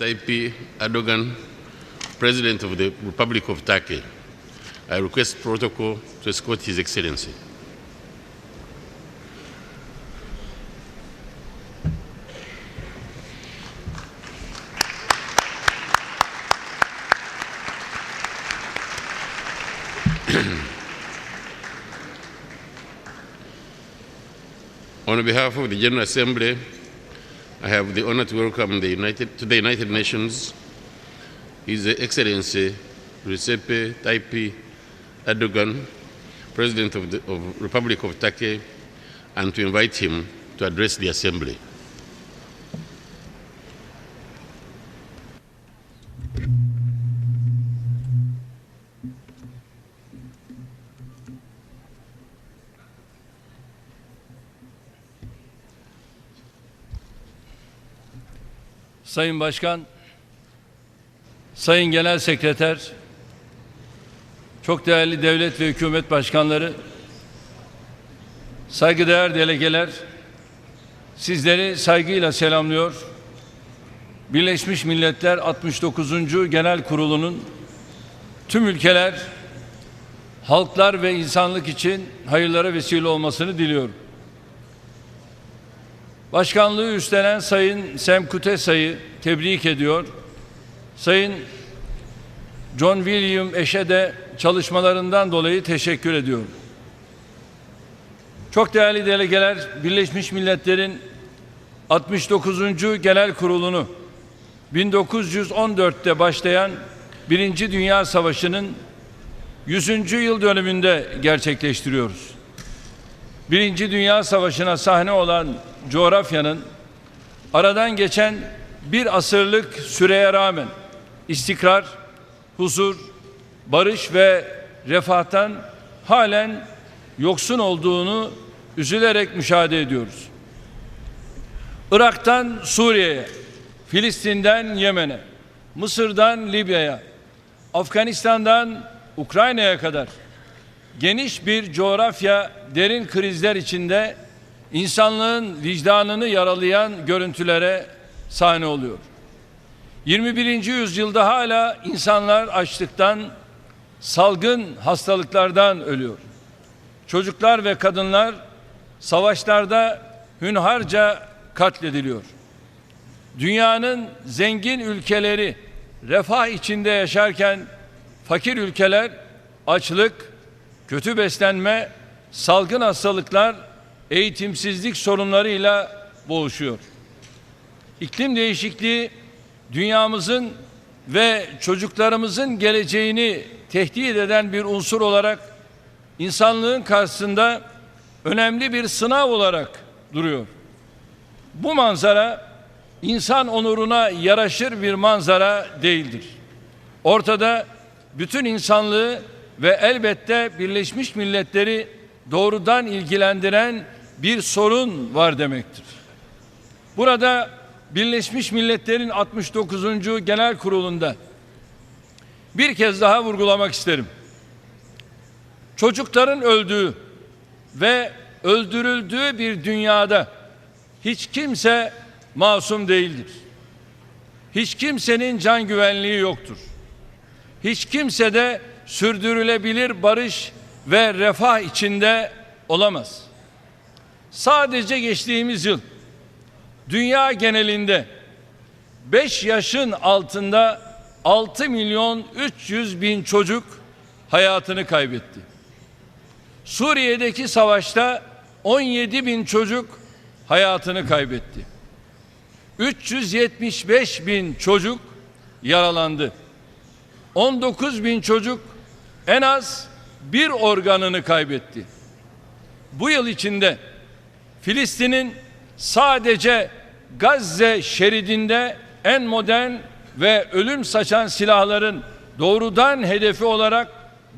Tayyip Erdogan, President of the Republic of Turkey. I request protocol to escort His Excellency. On behalf of the General Assembly, I have the honor to welcome the United, to the United Nations His Excellency Recep Tayyip Erdogan, President of the of Republic of Turkey, and to invite him to address the Assembly. Sayın Başkan, Sayın Genel Sekreter, çok değerli devlet ve hükümet başkanları, saygıdeğer delegeler, sizleri saygıyla selamlıyor. Birleşmiş Milletler 69. Genel Kurulu'nun tüm ülkeler, halklar ve insanlık için hayırlara vesile olmasını diliyorum. Başkanlığı üstlenen Sayın Sem Kutesa'yı tebrik ediyor. Sayın John William Eş'e de çalışmalarından dolayı teşekkür ediyorum. Çok değerli delegeler, Birleşmiş Milletler'in 69. Genel Kurulu'nu 1914'te başlayan Birinci Dünya Savaşı'nın 100. yıl dönümünde gerçekleştiriyoruz. Birinci Dünya Savaşı'na sahne olan coğrafyanın aradan geçen bir asırlık süreye rağmen istikrar, huzur, barış ve refahtan halen yoksun olduğunu üzülerek müşahede ediyoruz. Irak'tan Suriye'ye, Filistin'den Yemen'e, Mısır'dan Libya'ya, Afganistan'dan Ukrayna'ya kadar geniş bir coğrafya derin krizler içinde insanlığın vicdanını yaralayan görüntülere sahne oluyor. 21. yüzyılda hala insanlar açlıktan, salgın hastalıklardan ölüyor. Çocuklar ve kadınlar savaşlarda hünharca katlediliyor. Dünyanın zengin ülkeleri refah içinde yaşarken fakir ülkeler açlık, kötü beslenme, salgın hastalıklar, eğitimsizlik sorunlarıyla boğuşuyor. İklim değişikliği dünyamızın ve çocuklarımızın geleceğini tehdit eden bir unsur olarak insanlığın karşısında önemli bir sınav olarak duruyor. Bu manzara insan onuruna yaraşır bir manzara değildir. Ortada bütün insanlığı ve elbette Birleşmiş Milletleri doğrudan ilgilendiren bir sorun var demektir. Burada Birleşmiş Milletler'in 69. Genel Kurulu'nda bir kez daha vurgulamak isterim. Çocukların öldüğü ve öldürüldüğü bir dünyada hiç kimse masum değildir. Hiç kimsenin can güvenliği yoktur. Hiç kimse de sürdürülebilir barış ve refah içinde olamaz. Sadece geçtiğimiz yıl dünya genelinde 5 yaşın altında 6 milyon 300 bin çocuk hayatını kaybetti. Suriye'deki savaşta 17 bin çocuk hayatını kaybetti. 375 bin çocuk yaralandı. 19 bin çocuk en az bir organını kaybetti. Bu yıl içinde Filistin'in sadece Gazze şeridinde en modern ve ölüm saçan silahların doğrudan hedefi olarak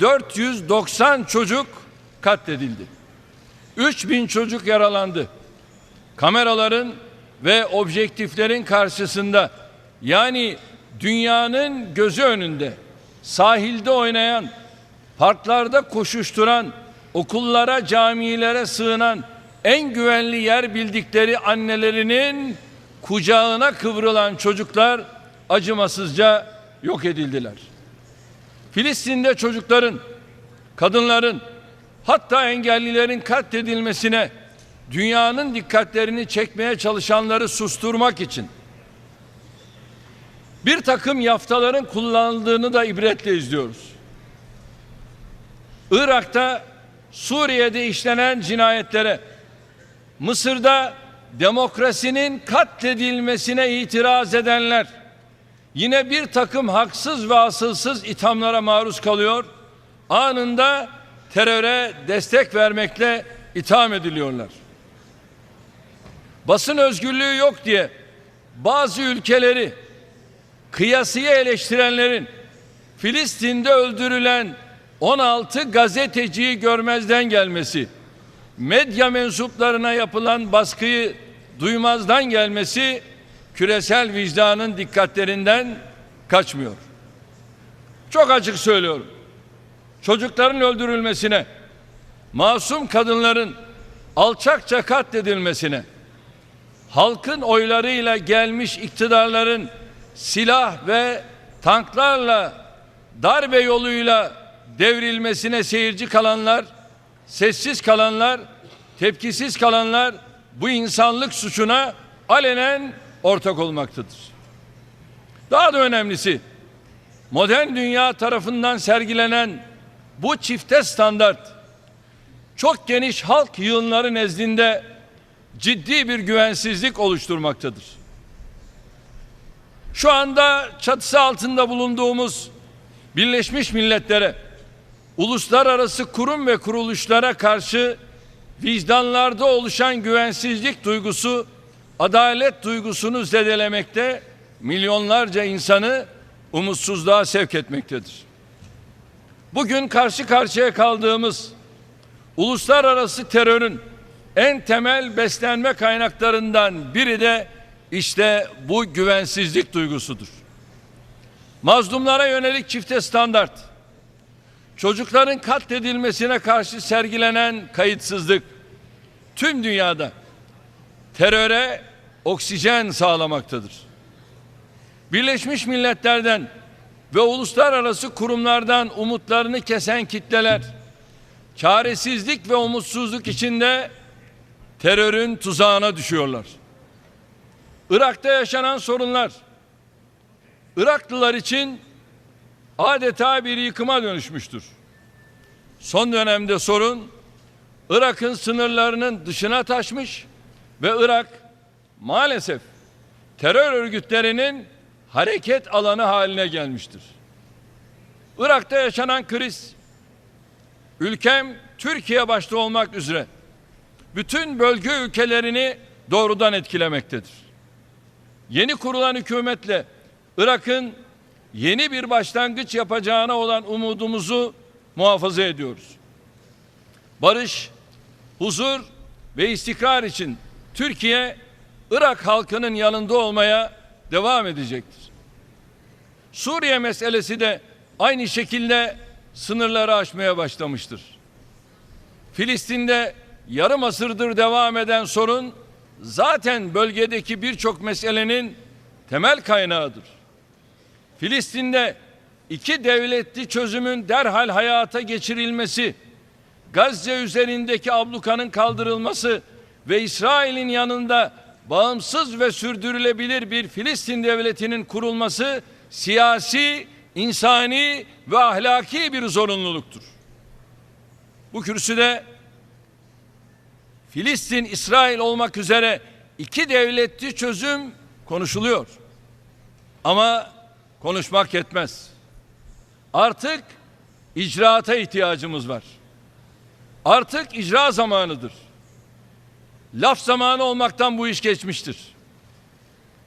490 çocuk katledildi. 3000 çocuk yaralandı. Kameraların ve objektiflerin karşısında yani dünyanın gözü önünde sahilde oynayan, parklarda koşuşturan, okullara, camilere sığınan en güvenli yer bildikleri annelerinin kucağına kıvrılan çocuklar acımasızca yok edildiler. Filistin'de çocukların, kadınların, hatta engellilerin katledilmesine dünyanın dikkatlerini çekmeye çalışanları susturmak için bir takım yaftaların kullanıldığını da ibretle izliyoruz. Irak'ta, Suriye'de işlenen cinayetlere, Mısır'da demokrasinin katledilmesine itiraz edenler yine bir takım haksız ve asılsız ithamlara maruz kalıyor. Anında teröre destek vermekle itham ediliyorlar. Basın özgürlüğü yok diye bazı ülkeleri kıyasıya eleştirenlerin Filistin'de öldürülen 16 gazeteciyi görmezden gelmesi, medya mensuplarına yapılan baskıyı duymazdan gelmesi küresel vicdanın dikkatlerinden kaçmıyor. Çok açık söylüyorum. Çocukların öldürülmesine, masum kadınların alçakça katledilmesine, halkın oylarıyla gelmiş iktidarların silah ve tanklarla darbe yoluyla devrilmesine seyirci kalanlar, sessiz kalanlar, tepkisiz kalanlar bu insanlık suçuna alenen ortak olmaktadır. Daha da önemlisi modern dünya tarafından sergilenen bu çifte standart çok geniş halk yığınları nezdinde ciddi bir güvensizlik oluşturmaktadır. Şu anda çatısı altında bulunduğumuz Birleşmiş Milletler'e, uluslararası kurum ve kuruluşlara karşı vicdanlarda oluşan güvensizlik duygusu, adalet duygusunu zedelemekte, milyonlarca insanı umutsuzluğa sevk etmektedir. Bugün karşı karşıya kaldığımız uluslararası terörün en temel beslenme kaynaklarından biri de işte bu güvensizlik duygusudur. Mazlumlara yönelik çifte standart, çocukların katledilmesine karşı sergilenen kayıtsızlık tüm dünyada teröre oksijen sağlamaktadır. Birleşmiş Milletler'den ve uluslararası kurumlardan umutlarını kesen kitleler çaresizlik ve umutsuzluk içinde terörün tuzağına düşüyorlar. Irak'ta yaşanan sorunlar Iraklılar için adeta bir yıkıma dönüşmüştür. Son dönemde sorun Irak'ın sınırlarının dışına taşmış ve Irak maalesef terör örgütlerinin hareket alanı haline gelmiştir. Irak'ta yaşanan kriz ülkem Türkiye başta olmak üzere bütün bölge ülkelerini doğrudan etkilemektedir. Yeni kurulan hükümetle Irak'ın yeni bir başlangıç yapacağına olan umudumuzu muhafaza ediyoruz. Barış, huzur ve istikrar için Türkiye Irak halkının yanında olmaya devam edecektir. Suriye meselesi de aynı şekilde sınırları aşmaya başlamıştır. Filistin'de yarım asırdır devam eden sorun zaten bölgedeki birçok meselenin temel kaynağıdır. Filistin'de iki devletli çözümün derhal hayata geçirilmesi, Gazze üzerindeki ablukanın kaldırılması ve İsrail'in yanında bağımsız ve sürdürülebilir bir Filistin devletinin kurulması siyasi, insani ve ahlaki bir zorunluluktur. Bu kürsüde Filistin, İsrail olmak üzere iki devletli çözüm konuşuluyor. Ama konuşmak yetmez. Artık icraata ihtiyacımız var. Artık icra zamanıdır. Laf zamanı olmaktan bu iş geçmiştir.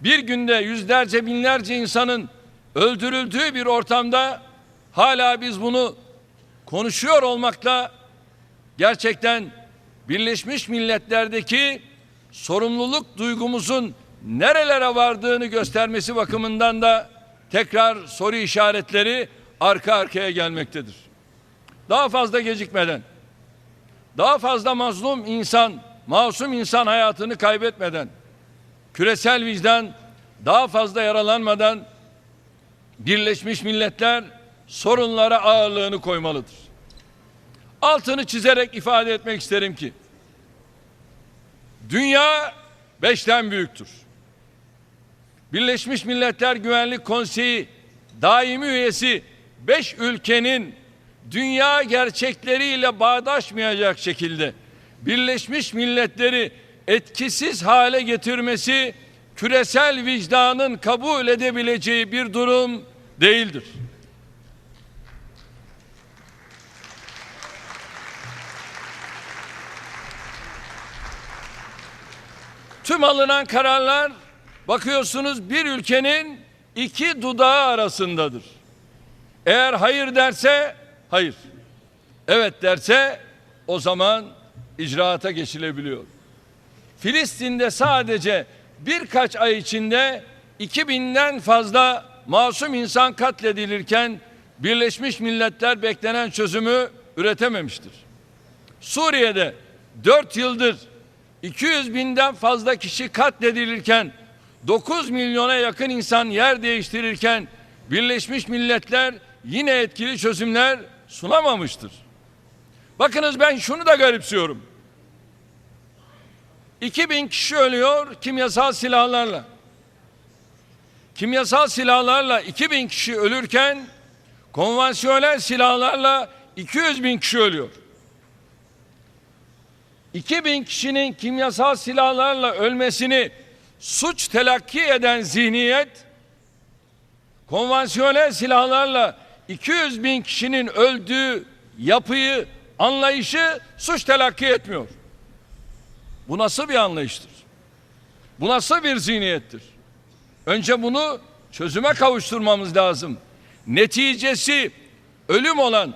Bir günde yüzlerce binlerce insanın öldürüldüğü bir ortamda hala biz bunu konuşuyor olmakla gerçekten Birleşmiş Milletler'deki sorumluluk duygumuzun nerelere vardığını göstermesi bakımından da tekrar soru işaretleri arka arkaya gelmektedir. Daha fazla gecikmeden, daha fazla mazlum insan, masum insan hayatını kaybetmeden, küresel vicdan daha fazla yaralanmadan Birleşmiş Milletler sorunlara ağırlığını koymalıdır. Altını çizerek ifade etmek isterim ki dünya beşten büyüktür. Birleşmiş Milletler Güvenlik Konseyi daimi üyesi beş ülkenin dünya gerçekleriyle bağdaşmayacak şekilde Birleşmiş Milletleri etkisiz hale getirmesi küresel vicdanın kabul edebileceği bir durum değildir. Tüm alınan kararlar bakıyorsunuz bir ülkenin iki dudağı arasındadır. Eğer hayır derse hayır. Evet derse o zaman icraata geçilebiliyor. Filistin'de sadece birkaç ay içinde 2000'den fazla masum insan katledilirken Birleşmiş Milletler beklenen çözümü üretememiştir. Suriye'de 4 yıldır 200 binden fazla kişi katledilirken 9 milyona yakın insan yer değiştirirken Birleşmiş Milletler yine etkili çözümler sunamamıştır. Bakınız ben şunu da garipsiyorum. 2000 kişi ölüyor kimyasal silahlarla. Kimyasal silahlarla 2000 kişi ölürken konvansiyonel silahlarla 200 bin kişi ölüyor. 2000 kişinin kimyasal silahlarla ölmesini suç telakki eden zihniyet konvansiyonel silahlarla 200 bin kişinin öldüğü yapıyı, anlayışı suç telakki etmiyor. Bu nasıl bir anlayıştır? Bu nasıl bir zihniyettir? Önce bunu çözüme kavuşturmamız lazım. Neticesi ölüm olan,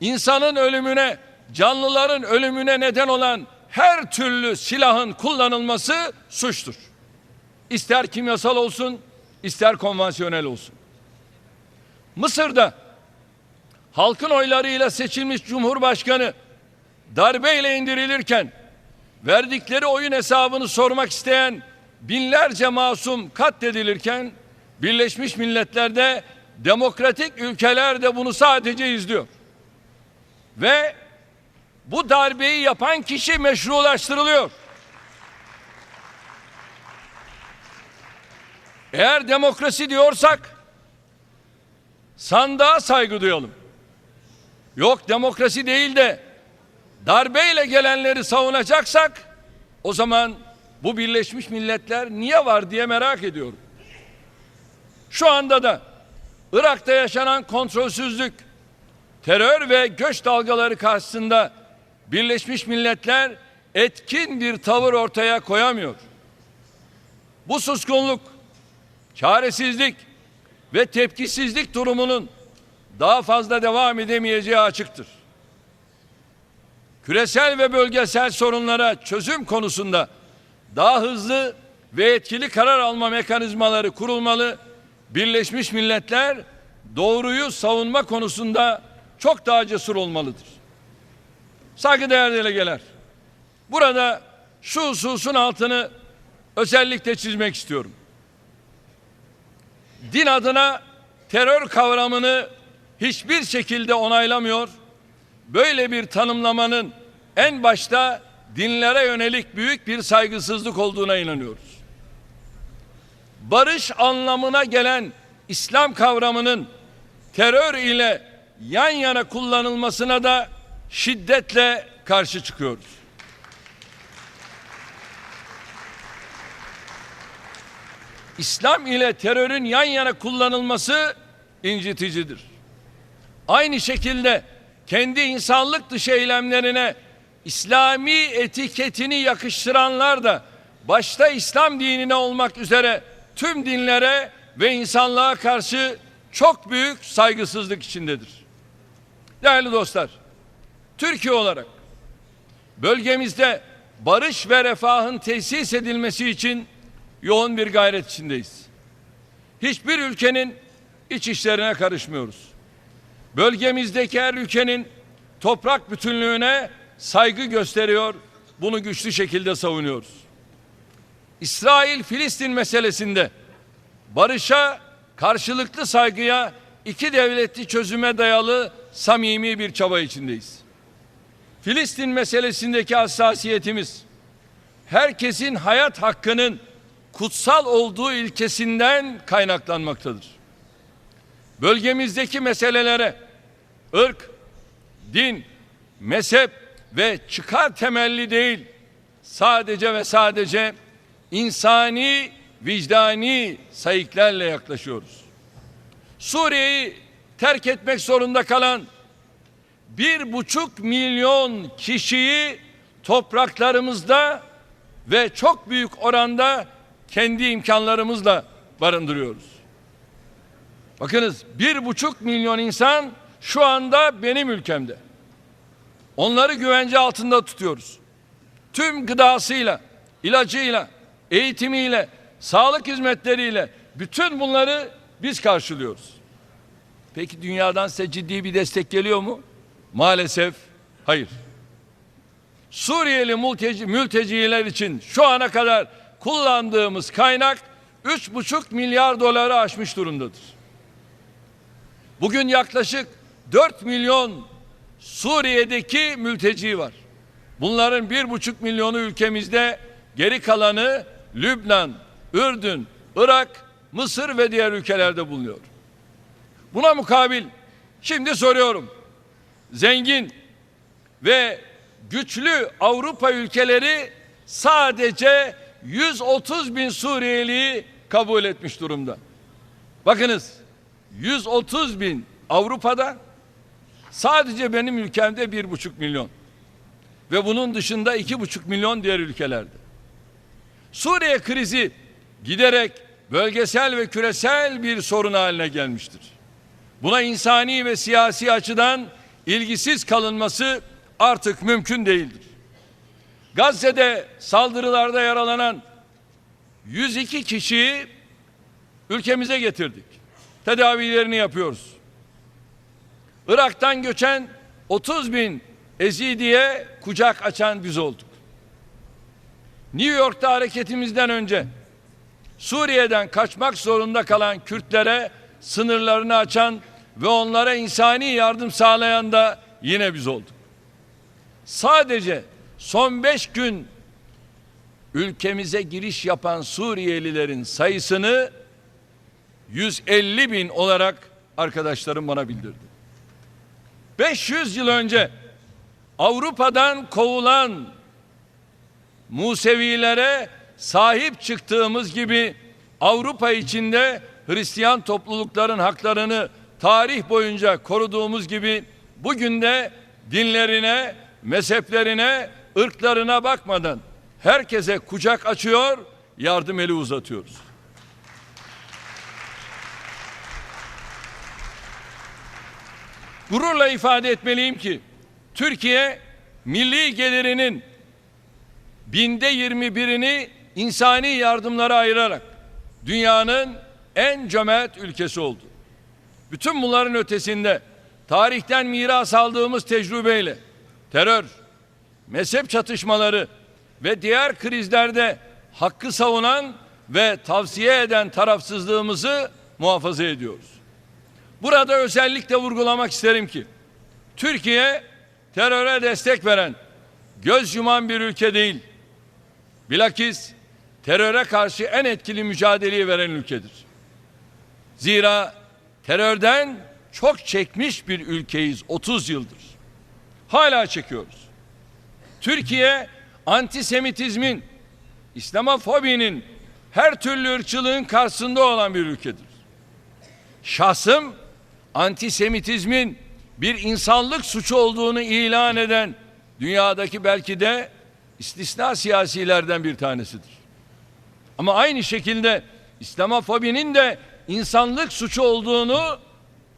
insanın ölümüne, canlıların ölümüne neden olan her türlü silahın kullanılması suçtur. İster kimyasal olsun, ister konvansiyonel olsun. Mısır'da halkın oylarıyla seçilmiş cumhurbaşkanı darbeyle indirilirken verdikleri oyun hesabını sormak isteyen binlerce masum katledilirken Birleşmiş Milletler'de demokratik ülkeler de bunu sadece izliyor. Ve bu darbeyi yapan kişi meşrulaştırılıyor. Eğer demokrasi diyorsak sandığa saygı duyalım. Yok demokrasi değil de darbeyle gelenleri savunacaksak o zaman bu Birleşmiş Milletler niye var diye merak ediyorum. Şu anda da Irak'ta yaşanan kontrolsüzlük, terör ve göç dalgaları karşısında Birleşmiş Milletler etkin bir tavır ortaya koyamıyor. Bu suskunluk, çaresizlik ve tepkisizlik durumunun daha fazla devam edemeyeceği açıktır. Küresel ve bölgesel sorunlara çözüm konusunda daha hızlı ve etkili karar alma mekanizmaları kurulmalı. Birleşmiş Milletler doğruyu savunma konusunda çok daha cesur olmalıdır. Saygıdeğer delegeler, burada şu hususun altını özellikle çizmek istiyorum. Din adına terör kavramını hiçbir şekilde onaylamıyor. Böyle bir tanımlamanın en başta dinlere yönelik büyük bir saygısızlık olduğuna inanıyoruz. Barış anlamına gelen İslam kavramının terör ile yan yana kullanılmasına da şiddetle karşı çıkıyoruz. İslam ile terörün yan yana kullanılması inciticidir. Aynı şekilde kendi insanlık dışı eylemlerine İslami etiketini yakıştıranlar da başta İslam dinine olmak üzere tüm dinlere ve insanlığa karşı çok büyük saygısızlık içindedir. Değerli dostlar, Türkiye olarak bölgemizde barış ve refahın tesis edilmesi için yoğun bir gayret içindeyiz. Hiçbir ülkenin iç işlerine karışmıyoruz. Bölgemizdeki her ülkenin toprak bütünlüğüne saygı gösteriyor, bunu güçlü şekilde savunuyoruz. İsrail-Filistin meselesinde barışa karşılıklı saygıya, iki devletli çözüme dayalı samimi bir çaba içindeyiz. Filistin meselesindeki hassasiyetimiz herkesin hayat hakkının kutsal olduğu ilkesinden kaynaklanmaktadır. Bölgemizdeki meselelere ırk, din, mezhep ve çıkar temelli değil, sadece ve sadece insani, vicdani sayıklarla yaklaşıyoruz. Suriye'yi terk etmek zorunda kalan bir buçuk milyon kişiyi topraklarımızda ve çok büyük oranda kendi imkanlarımızla barındırıyoruz. Bakınız bir buçuk milyon insan şu anda benim ülkemde. Onları güvence altında tutuyoruz. Tüm gıdasıyla, ilacıyla, eğitimiyle, sağlık hizmetleriyle bütün bunları biz karşılıyoruz. Peki dünyadan size ciddi bir destek geliyor mu? Maalesef hayır. Suriyeli mülteci, mülteciler için şu ana kadar kullandığımız kaynak 3,5 milyar doları aşmış durumdadır. Bugün yaklaşık 4 milyon Suriye'deki mülteci var. Bunların bir buçuk milyonu ülkemizde, geri kalanı Lübnan, Ürdün, Irak, Mısır ve diğer ülkelerde bulunuyor. Buna mukabil şimdi soruyorum. Zengin ve güçlü Avrupa ülkeleri sadece 130 bin Suriyeliyi kabul etmiş durumda. Bakınız 130 bin Avrupa'da sadece benim ülkemde bir buçuk milyon ve bunun dışında iki buçuk milyon diğer ülkelerde. Suriye krizi giderek bölgesel ve küresel bir sorun haline gelmiştir. Buna insani ve siyasi açıdan ilgisiz kalınması artık mümkün değildir. Gazze'de saldırılarda yaralanan 102 kişiyi ülkemize getirdik. Tedavilerini yapıyoruz. Irak'tan göçen 30 bin Ezidi'ye kucak açan biz olduk. New York'ta hareketimizden önce Suriye'den kaçmak zorunda kalan Kürtlere sınırlarını açan ve onlara insani yardım sağlayan da yine biz olduk. Sadece son beş gün ülkemize giriş yapan Suriyelilerin sayısını 150 bin olarak arkadaşlarım bana bildirdi. 500 yıl önce Avrupa'dan kovulan Musevilere sahip çıktığımız gibi Avrupa içinde Hristiyan toplulukların haklarını tarih boyunca koruduğumuz gibi bugün de dinlerine, mezheplerine, ırklarına bakmadan herkese kucak açıyor, yardım eli uzatıyoruz. Gururla ifade etmeliyim ki Türkiye milli gelirinin binde yirmi birini insani yardımlara ayırarak dünyanın en cömert ülkesi oldu. Bütün bunların ötesinde tarihten miras aldığımız tecrübeyle terör, mezhep çatışmaları ve diğer krizlerde hakkı savunan ve tavsiye eden tarafsızlığımızı muhafaza ediyoruz. Burada özellikle vurgulamak isterim ki Türkiye teröre destek veren, göz yuman bir ülke değil. Bilakis teröre karşı en etkili mücadeleyi veren ülkedir. Zira terörden çok çekmiş bir ülkeyiz 30 yıldır. Hala çekiyoruz. Türkiye antisemitizmin, İslamofobinin, her türlü ırkçılığın karşısında olan bir ülkedir. Şahsım antisemitizmin bir insanlık suçu olduğunu ilan eden dünyadaki belki de istisna siyasilerden bir tanesidir. Ama aynı şekilde İslamofobinin de insanlık suçu olduğunu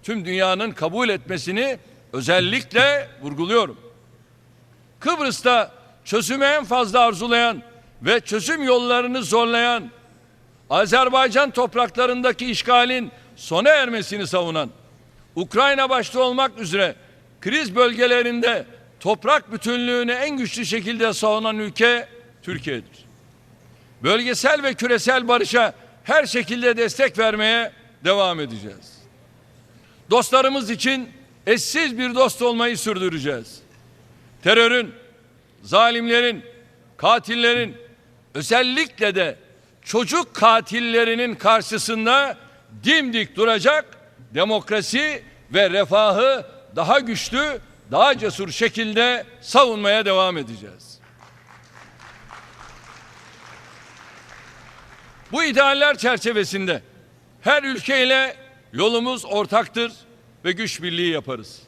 tüm dünyanın kabul etmesini özellikle vurguluyorum. Kıbrıs'ta çözümü en fazla arzulayan ve çözüm yollarını zorlayan Azerbaycan topraklarındaki işgalin sona ermesini savunan Ukrayna başta olmak üzere kriz bölgelerinde toprak bütünlüğünü en güçlü şekilde savunan ülke Türkiye'dir. Bölgesel ve küresel barışa her şekilde destek vermeye devam edeceğiz. Dostlarımız için eşsiz bir dost olmayı sürdüreceğiz. Terörün, zalimlerin, katillerin, özellikle de çocuk katillerinin karşısında dimdik duracak demokrasi ve refahı daha güçlü, daha cesur şekilde savunmaya devam edeceğiz. Bu idealler çerçevesinde her ülkeyle yolumuz ortaktır ve güç birliği yaparız.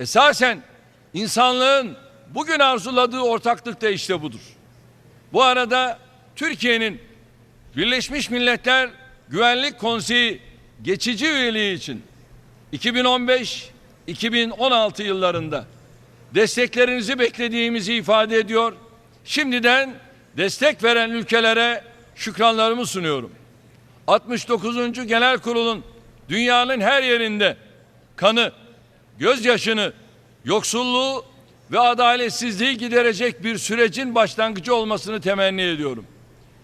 Esasen insanlığın bugün arzuladığı ortaklık da işte budur. Bu arada Türkiye'nin Birleşmiş Milletler Güvenlik Konseyi geçici üyeliği için 2015-2016 yıllarında desteklerinizi beklediğimizi ifade ediyor. Şimdiden destek veren ülkelere şükranlarımı sunuyorum. 69. Genel Kurul'un dünyanın her yerinde kanı, gözyaşını, yoksulluğu ve adaletsizliği giderecek bir sürecin başlangıcı olmasını temenni ediyorum.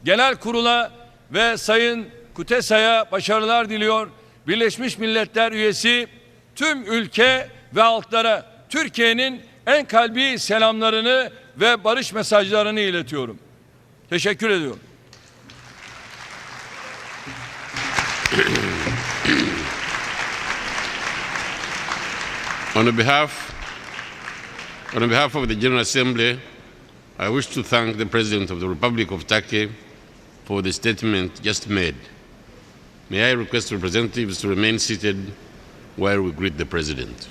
Genel Kurul'a ve Sayın Kutesa'ya başarılar diliyor. Birleşmiş Milletler üyesi tüm ülke ve halklara Türkiye'nin en kalbi selamlarını ve barış mesajlarını iletiyorum. Teşekkür ediyorum. On behalf, on behalf of the General Assembly, I wish to thank the President of the Republic of Turkey for the statement just made. May I request representatives to remain seated while we greet the President.